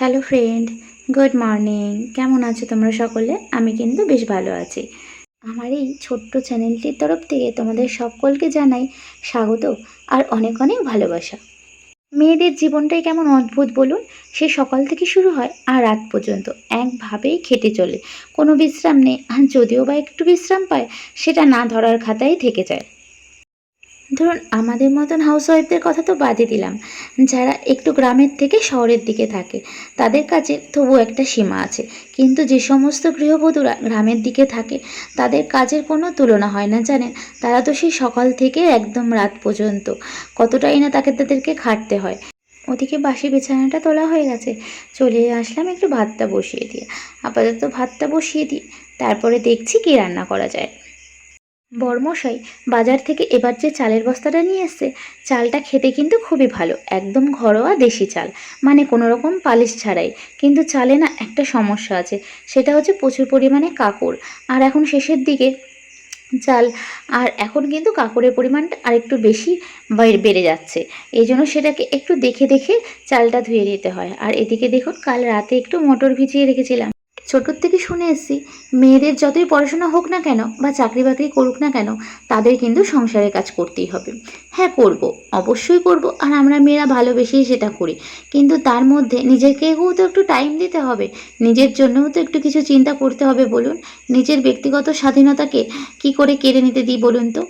Hello friend good morning কেমন আছো তোমরা সকলে? আমি কিন্তু বেশ ভালো আছি। আমার এই ছোট্ট চ্যানেলটির তরফ থেকে তোমাদের সকলকে জানাই স্বাগত আর অনেক অনেক ভালোবাসা। মেয়েদের জীবনটাই কেমন অদ্ভুত বলুন? সে সকাল থেকে শুরু হয় আর রাত পর্যন্ত একভাবেই খেটে চলে। কোনো বিশ্রাম নেই। আর যদিও বা একটু বিশ্রাম পায়, সেটা না ধরার খাতায় থেকে যায়। ধরুন, আমাদের মতন হাউস হাউসওয়াইফদের কথা তো বাদই দিলাম। যারা একটু গ্রামের থেকে শহরের দিকে থাকে, তাদের কাছে তবু একটা সীমা আছে। কিন্তু যে সমস্ত গৃহবধূরা গ্রামের দিকে থাকে, তাদের কাজের কোনো তুলনা হয় না, জানেন? তারা তো সেই সকাল থেকে একদম রাত পর্যন্ত কতটাই না তাকে তাদেরকে খাটতে হয়। ওদিকে বাসি বিছানাটা তোলা হয়ে গেছে। চলে আসলাম একটু ভাতটা বসিয়ে দিয়ে। আপাতত ভাতটা বসিয়ে দিই, তারপরে দেখছি কী রান্না করা যায়। বর্মশাই, বাজার থেকে এবার যে চালের বস্তাটা নিয়ে এসছে, চালটা খেতে কিন্তু খুবই ভালো, একদম ঘরোয়া দেশি চাল মানে কোনো রকম পালিশ ছাড়াই। কিন্তু চালে না একটা সমস্যা আছে, সেটা হচ্ছে প্রচুর পরিমাণে কাকড়। আর এখন শেষের দিকে চাল, আর এখন কিন্তু কাকড়ের পরিমাণটা আরেকটু বেশি বেড়ে যাচ্ছে। এই জন্য সেটাকে একটু দেখে দেখে চালটা ধুয়ে নিতে হয়। আর এদিকে দেখুন, কাল রাতে একটু মটর ভিজিয়ে রেখেছিলাম। ছোটোর থেকে শুনে এসেছি, মেয়েদের যতই পড়াশোনা হোক না কেন বা চাকরি বাকরি করুক না কেন, তাদের কিন্তু সংসারের কাজ করতেই হবে। হ্যাঁ করব, অবশ্যই করব, আর আমরা মেয়েরা ভালোবেসেই সেটা করি। কিন্তু তার মধ্যে নিজেকেও তো একটু টাইম দিতে হবে, নিজের জন্যও তো একটু কিছু চিন্তা করতে হবে বলুন। নিজের ব্যক্তিগত স্বাধীনতাকে কি করে কেড়ে নিতে দিই বলুন তো?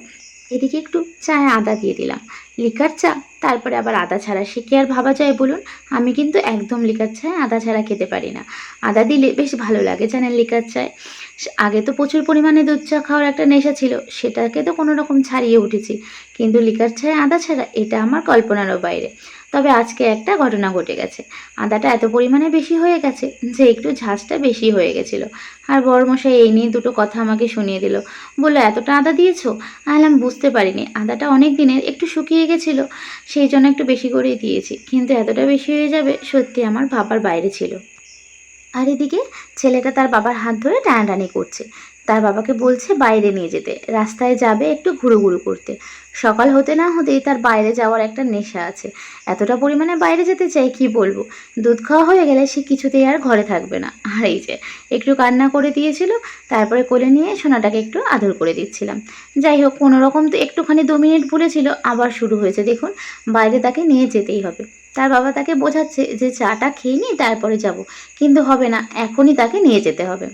এদিকে একটু চায়ে আদা দিয়ে দিলাম। লিকার চা। তারপরে আবার আদা ছাড়া সে কি আর ভাবা যায় বলুন? আমি কিন্তু একদম লিকার চায় আদা ছাড়া খেতে পারি না। আদা দিলে বেশ ভালো লাগে জানেন লিকার চায়। আগে তো প্রচুর পরিমাণে দুধ চা খাওয়ার একটা নেশা ছিল, সেটাকে তো কোনো রকম ছাড়িয়ে উঠেছি। কিন্তু লিকার চায় আদা ছাড়া এটা আমার কল্পনারও বাইরে। তবে আজকে একটা ঘটনা ঘটে গেছে। আদাটা এত পরিমাণে বেশি হয়ে গেছে যে একটু ঝাঁজটা বেশি হয়ে গেছিল। আর বড়মশাই এই নিয়ে দুটো কথা আমাকে শুনিয়ে দিল। বলল, এতটা আদা দিয়েছ? আলাম বুঝতে পারিনি। আদাটা অনেক দিনের একটু শুকিয়ে গেছিল, সেই জন্য একটু বেশি করেই দিয়েছি। কিন্তু এতটা বেশি হয়ে যাবে সত্যি আমার ভাবার বাইরে ছিল। আর এদিকে ছেলেটা তার বাবার হাত ধরে টানাটানি করছে। তার বাবাকে বলছে বাইরে নিয়ে যেতে, রাস্তায় যাবে একটু ঘুরু ঘুরু করতে। সকাল হতে না হতেই তার বাইরে যাওয়ার একটা নেশা আছে। এতটা পরিমাণে বাইরে যেতে চাই, কি বলব? দুধ খাওয়া হয়ে গেলে সে কিছুতেই আর ঘরে থাকবে না। আর এই যে, একটু কান্না করে দিয়েছিল, তারপরে কোলে নিয়ে সোনাটাকে একটু আদর করে দিচ্ছিলাম। যাই হোক কোনো রকম তো একটুখানি দু মিনিট ভুলেছিল আবার শুরু হয়েছে। দেখুন, বাইরে তাকে নিয়ে যেতেই হবে। তার বাবা তাকে বোঝাচ্ছে যে চাটা খেয়ে নিয়ে তারপরে যাব, কিন্তু হবে না, এখনই তাকে নিয়ে যেতে হবে।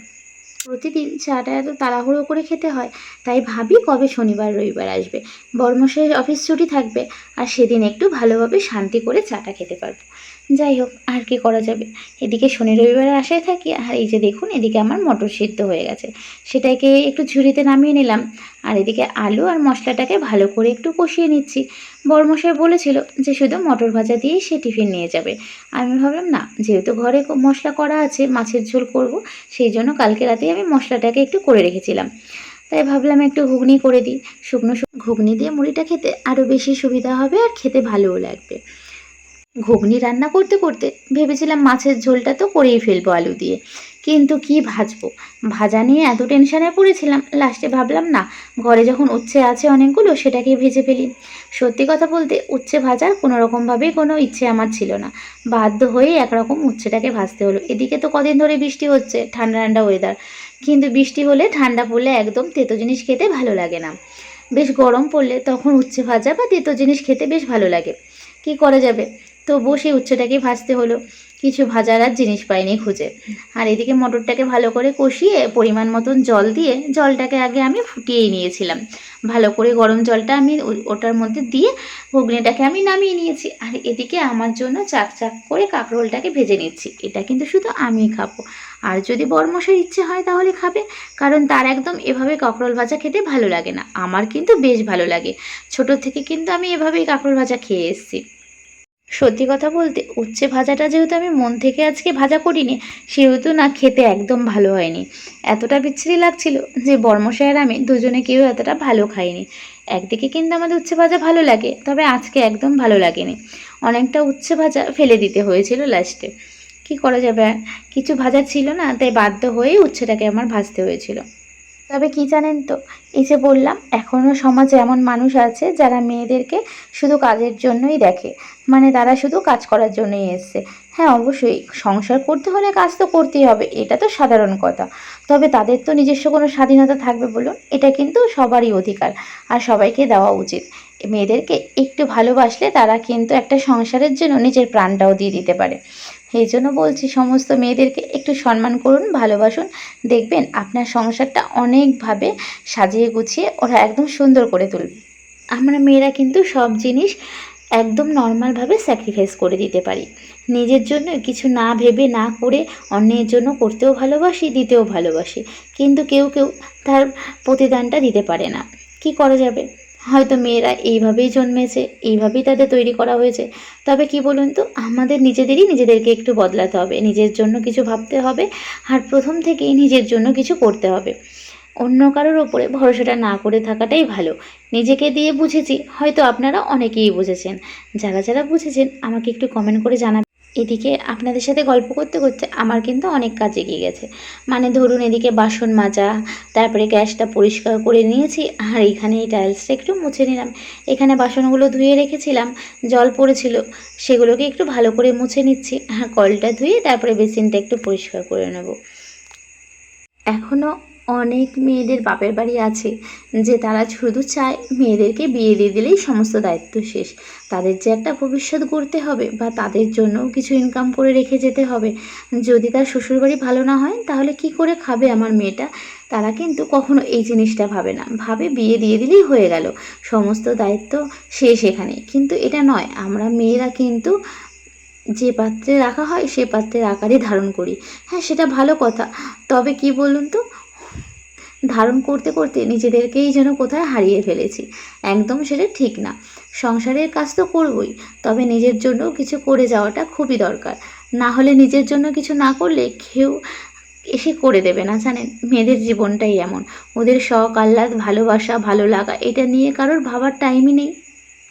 প্রতিদিন চাটা এত তাড়াহুড়ো করে খেতে হয়, তাই ভাবি কবে শনিবার, রবিবার আসবে। বর্মশের অফিস ছুটি থাকবে, আর সেদিন একটু ভালোভাবে শান্তি করে চাটা খেতে পারব। যাই হোক, আর কি করা যাবে? এদিকে শনি রবিবারের আশায় থাকি, আর এই যে দেখুন, এদিকে আমার মটর সিদ্ধ হয়ে গেছে। সেটাকে একটু ঝুড়িতে নামিয়ে নিলাম, আর এদিকে আলু আর মশলাটাকে ভালো করে একটু কষিয়ে নিচ্ছি। বড়মশাই বলেছিল যে শুধু মটর ভাজা দিয়েই সে টিফিন নিয়ে যাবে। আমি ভাবলাম, না, যেহেতু ঘরে মশলা করা আছে, মাছের ঝোল করব, সেই জন্য কালকে রাতেই আমি মশলাটাকে একটু করে রেখেছিলাম। তাই ভাবলাম একটু ঘুগনি করে দিই। শুকনো ঘুগনি দিয়ে মুড়িটা খেতে আরও বেশি সুবিধা হবে আর খেতে ভালোও লাগবে। ঘুগনি রান্না করতে করতে ভেবেছিলাম মাছের ঝোলটা তো করেই ফেলব আলু দিয়ে। কিন্তু কি ভাজবো? ভাজা নিয়ে এত টেনশানে পড়েছিলাম, লাস্টে ভাবলাম, না, ঘরে যখন উচ্ছে আছে অনেকগুলো সেটাকে ভেজে ফেলি। সত্যি কথা বলতে, উচ্ছে ভাজার কোনো রকমভাবেই কোনো ইচ্ছে আমার ছিল না। বাধ্য হয়ে একরকম উচ্ছেটাকে ভাজতে হলো। এদিকে তো কদিন ধরে বৃষ্টি হচ্ছে, ঠান্ডা ঠান্ডা ওয়েদার কিন্তু বৃষ্টি হলে ঠান্ডা পড়লে একদম তেতো জিনিস খেতে ভালো লাগে না। বেশ গরম পড়লে তখন উচ্ছে ভাজা বা তেতো জিনিস খেতে বেশ ভালো লাগে। কি করা যাবে? তো বসে উচ্ছেটাকে ভাজতে হলো। কিছু ভাজার আর জিনিস পাইনি খুঁজে। আর এদিকে মটরটাকে ভালো করে কষিয়ে পরিমাণ মতন জল দিয়ে জলটাকে আগে আমি ফুটিয়েই নিয়েছিলাম। ভালো করে গরম জলটা আমি ওটার মধ্যে দিয়ে ঘুগনিটাকে আমি নামিয়ে নিয়েছি। আর এদিকে আমার জন্য চাক চাক করে কাঁকরোলটাকে ভেজে নিচ্ছি। এটা কিন্তু শুধু আমিই খাব। আর যদি বরমশার ইচ্ছে হয় তাহলে খাবে। কারণ তার একদম এভাবে কাঁকরোল ভাজা খেতে ভালো লাগে না। আমার কিন্তু বেশ ভালো লাগে। ছোট থেকে কিন্তু আমি এভাবেই কাঁকরোল ভাজা খেয়ে এসেছি। সত্যি কথা বলতে উচ্ছে ভাজাটা যেহেতু আমি মন থেকে আজকে ভাজা করিনি, সেহেতু না খেতে একদম ভালো হয়নি। এতটা বিচ্ছিরি লাগছিল যে বর্মশাই আর আমি দুজনে কেউ এতটা ভালো খাইনি। একদিকে কিন্তু আমাদের উচ্ছে ভাজা ভালো লাগে, তবে আজকে একদম ভালো লাগেনি। অনেকটা উচ্ছে ভাজা ফেলে দিতে হয়েছিল লাস্টে। কি করা যাবে কিছু ভাজা ছিল না, তাই বাধ্য হয়েই উচ্ছেটাকে আমার ভাজতে হয়েছিল। তবে কি জানেন তো, এই যে বললাম এখনও সমাজে এমন মানুষ আছে যারা মেয়েদেরকে শুধু কাজের জন্যই দেখে মানে তারা শুধু কাজ করার জন্যই এসছে। হ্যাঁ অবশ্যই সংসার করতে হলে কাজ তো করতেই হবে, এটা তো সাধারণ কথা। তবে তাদের তো নিজস্ব কোনো স্বাধীনতা থাকবে বলুন, এটা কিন্তু সবারই অধিকার, আর সবাইকে দেওয়া উচিত। মেয়েদেরকে একটু ভালোবাসলে তারা কিন্তু একটা সংসারের জন্য নিজের প্রাণটাও দিয়ে দিতে পারে। এই জন্য বলছি সমস্ত মেয়েদেরকে একটু সম্মান করুন, ভালোবাসুন। দেখবেন আপনার সংসারটা অনেকভাবে সাজিয়ে গুছিয়ে ওরা একদম সুন্দর করে তুলবে। আমরা মেয়েরা কিন্তু সব জিনিস একদম নর্মালভাবে স্যাক্রিফাইস করে দিতে পারি। নিজের জন্য কিছু না ভেবে না করে অন্যের জন্য করতেও ভালোবাসি, দিতেও ভালোবাসি। কিন্তু কেউ কেউ তার প্রতিদানটা দিতে পারে না। কি করা যাবে? হয়তো মেয়েরা এইভাবেই জন্মেছে, এইভাবেই তাদের তৈরি করা হয়েছে। তবে কি বলুন তো, আমাদের নিজেদেরই নিজেদেরকে একটু বদলাতে হবে, নিজের জন্য কিছু ভাবতে হবে আর প্রথম থেকেই নিজের জন্য কিছু করতে হবে। অন্য কারোর ওপরে ভরসাটা না করে থাকাটাই ভালো। নিজেকে দিয়ে বুঝেছি, হয়তো আপনারা অনেকেই বুঝেছেন। যারা যারা বুঝেছেন, আমাকে একটু কমেন্ট করে জানাবেন। এদিকে আপনাদের সাথে গল্প করতে করতে আমার কিন্তু অনেক কাজ এগিয়ে গেছে। মানে ধরুন এদিকে বাসন মাজা, তারপরে গ্যাসটা পরিষ্কার করে নিয়েছি, আর এখানে এই টাইলসটা একটু মুছে নিলাম। এখানে বাসনগুলো ধুয়ে রেখেছিলাম, জল পড়েছিল, সেগুলোকে একটু ভালো করে মুছে নিচ্ছি হ্যাঁ কলটা ধুয়ে তারপরে বেসিনটা একটু পরিষ্কার করে নেব। এখনও অনেক মেয়েদের বাপের বাড়ি আছে, যে তারা শুধু চায় মেয়েদেরকে বিয়ে দিয়ে দিলেই সমস্ত দায়িত্ব শেষ। তাদের যে একটা ভবিষ্যৎ গড়তে হবে বা তাদের জন্য কিছু ইনকাম করে রেখে যেতে হবে। যদি তার শ্বশুরবাড়ি ভালো না হয়, তাহলে কি করে খাবে আমার মেয়েটা? তারা কিন্তু কখনো এই জিনিসটা ভাবে না। ভাবে বিয়ে দিয়ে দিলেই হয়ে গেল। সমস্ত দায়িত্ব শেষ এখানে। কিন্তু এটা নয়, আমরা মেয়েরা কিন্তু যে পাত্রে রাখা হয়, সে পাত্রের আকারই ধারণ করি। হ্যাঁ সেটা ভালো কথা। তবে কি বলুন তো? ধারণ করতে করতে নিজেদেরকেই যেন কোথায় হারিয়ে ফেলেছি। একদম সেটা ঠিক না। সংসারের কাজ তো করবই, তবে নিজের জন্য কিছু করে যাওয়াটা খুবই দরকার। না হলে নিজের জন্য কিছু না করলে কেউ এসে করে দেবে না, জানেন? মেয়েদের জীবনটাই এমন। ওদের শখ, আহ্লাদ, ভালোবাসা, ভালো লাগা, এটা নিয়ে কারোর ভাবার টাইমই নেই।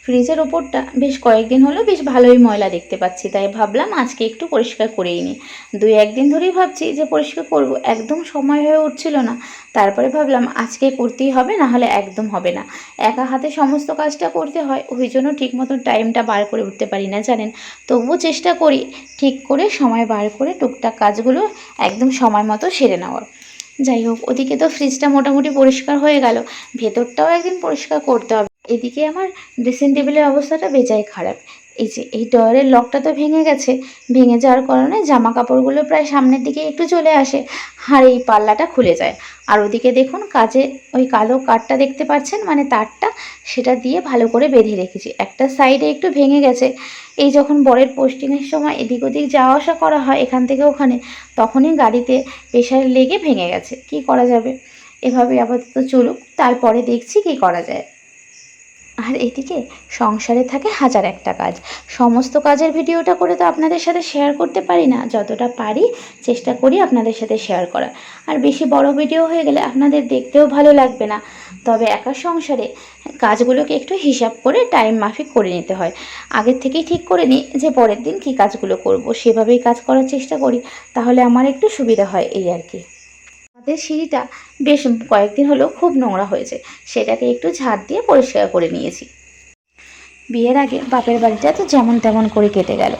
ফ্রিজের ওপরটা বেশ কয়েকদিন হলো বেশ ভালোই ময়লা দেখতে পাচ্ছি, তাই ভাবলাম আজকে একটু পরিষ্কার করেই নিই। দুই একদিন ধরেই ভাবছি যে পরিষ্কার করব, একদম সময় হয়ে উঠছিল না, তারপরে ভাবলাম আজকে করতেই হবে না হলে একদম হবে না। একা হাতে সমস্ত কাজটা করতে হয়, ওই জন্য ঠিক মতন টাইমটা বার করে উঠতে পারি না, জানেন? তবুও চেষ্টা করি ঠিক করে সময় বার করে টুকটাক কাজগুলো একদম সময় মতো সেরে নেওয়ার। যাই হোক, ওদিকে তো ফ্রিজটা মোটামুটি পরিষ্কার হয়ে গেল, ভেতরটাও একদিন পরিষ্কার করতে হবে। এদিকে আমার ড্রেসিং টেবিলের অবস্থাটা বেজায় খারাপ। এই যে, এই ডয়ারের লকটা তো ভেঙে গেছে, ভেঙে যাওয়ার কারণে জামা কাপড়গুলো প্রায় সামনের দিকে একটু চলে আসে আর এই পাল্লাটা খুলে যায়। আর ওদিকে দেখুন কাজে, ওই কালো কাঠটা দেখতে পাচ্ছেন? মানে তারটা, সেটা দিয়ে ভালো করে বেঁধে রেখেছি। একটা সাইডে একটু ভেঙে গেছে। এই যখন বরের পোস্টিংয়ের সময় এদিক ওদিক যাওয়া আসা করা হয় এখান থেকে ওখানে, তখনই গাড়িতে প্রেশার লেগে ভেঙে গেছে। কি করা যাবে? এভাবে আপাতত চলুক। তারপরে দেখছি কি করা যায়। আর এদিকে সংসারে থাকে হাজার একটা কাজ। সমস্ত কাজের ভিডিওটা করে তো আপনাদের সাথে শেয়ার করতে পারি না। যতটা পারি চেষ্টা করি আপনাদের সাথে শেয়ার করার। আর বেশি বড় ভিডিও হয়ে গেলে আপনাদের দেখতেও ভালো লাগবে না। তবে একা সংসারে কাজগুলোকে একটু হিসাব করে টাইম মাফিক করে নিতে হয়। আগের থেকেই ঠিক করে নিই যে পরের দিন কী কাজগুলো করব, সেভাবেই কাজ করার চেষ্টা করি। তাহলে আমার একটু সুবিধা হয় এই আর কি। আমাদের সিঁড়িটা বেশ কয়েকদিন হলো খুব নোংরা হয়েছে। সেটাকে একটু ঝাড় দিয়ে পরিষ্কার করে নিয়েছি। বিয়ের আগে বাপের বাড়িটা তো যেমন তেমন করে কেটে গেল।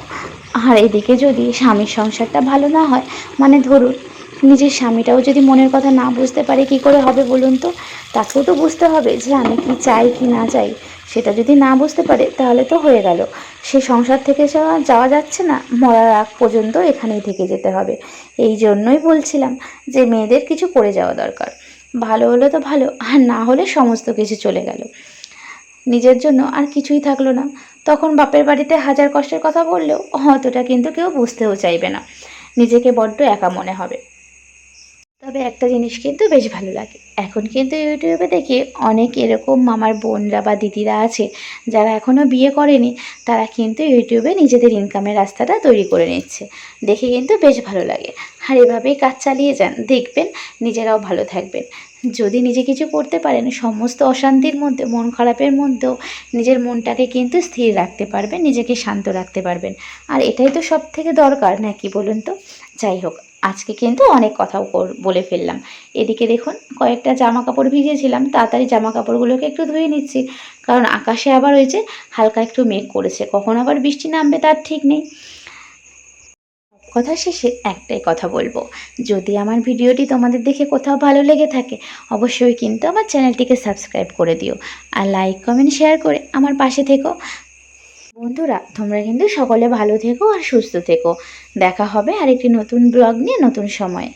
আর এদিকে যদি স্বামীর সংসারটা ভালো না হয় মানে ধরুন নিজের স্বামীটাও যদি মনের কথা না বুঝতে পারে কি করে হবে বলুন তো? তাকেও তো বুঝতে হবে যে আমি কি চাই কি না চাই। সেটা যদি না বুঝতে পারে তাহলে তো হয়ে গেল। সে সংসার থেকে যাওয়া যাচ্ছে না, মরার আগ পর্যন্ত এখানেই থেকে যেতে হবে। এই জন্যই বলছিলাম যে মেয়েদের কিছু করে যাওয়া দরকার। ভালো হলে তো ভালো, আর না হলে সমস্ত কিছু চলে গেল। নিজের জন্য আর কিছুই থাকল না। তখন বাপের বাড়িতে হাজার কষ্টের কথা বললেও অতটা কিন্তু কেউ বুঝতেও চাইবে না। নিজেকে বড্ড একা মনে হবে। তবে একটা জিনিস কিন্তু বেশ ভালো লাগে। এখন কিন্তু ইউটিউবে দেখি অনেক এরকম মামার বোনরা বা দিদিরা আছে, যারা এখনও বিয়ে করেনি, তারা কিন্তু ইউটিউবে নিজেদের ইনকামের রাস্তাটা তৈরি করে নিচ্ছে। দেখে কিন্তু বেশ ভালো লাগে। আর এভাবেই কাজ চালিয়ে যান, দেখবেন নিজেরাও ভালো থাকবেন। যদি নিজে কিছু করতে পারেন, সমস্ত অশান্তির মধ্যে, মন খারাপের মধ্যেও নিজের মনটাকে কিন্তু স্থির রাখতে পারবেন, নিজেকে শান্ত রাখতে পারবেন। আর এটাই তো সব থেকে দরকার, নাকি বলুন তো? যাই হোক আজকে কিন্তু অনেক কথাও বলে ফেললাম। এদিকে দেখুন, কয়েকটা জামা কাপড় ভিজিয়েছিলাম, তাড়াতাড়ি জামা কাপড়গুলোকে একটু ধুয়ে নিচ্ছি। কারণ আকাশে আবার যে হালকা একটু মেঘ করেছে, কখন আবার বৃষ্টি নামবে তার ঠিক নেই। কথা শেষে একটাই কথা বলব, যদি আমার ভিডিওটি তোমাদের দেখে কোথাও ভালো লেগে থাকে, অবশ্যই কিন্তু আমার চ্যানেলটিকে সাবস্ক্রাইব করে দিও। আর লাইক, কমেন্ট, শেয়ার করে আমার পাশে থেকো। বন্ধুরা, তোমরা কিন্তু সকলে ভালো থেকো আর সুস্থ থেকো। দেখা হবে আরেকটি নতুন ব্লগ নিয়ে নতুন সময়।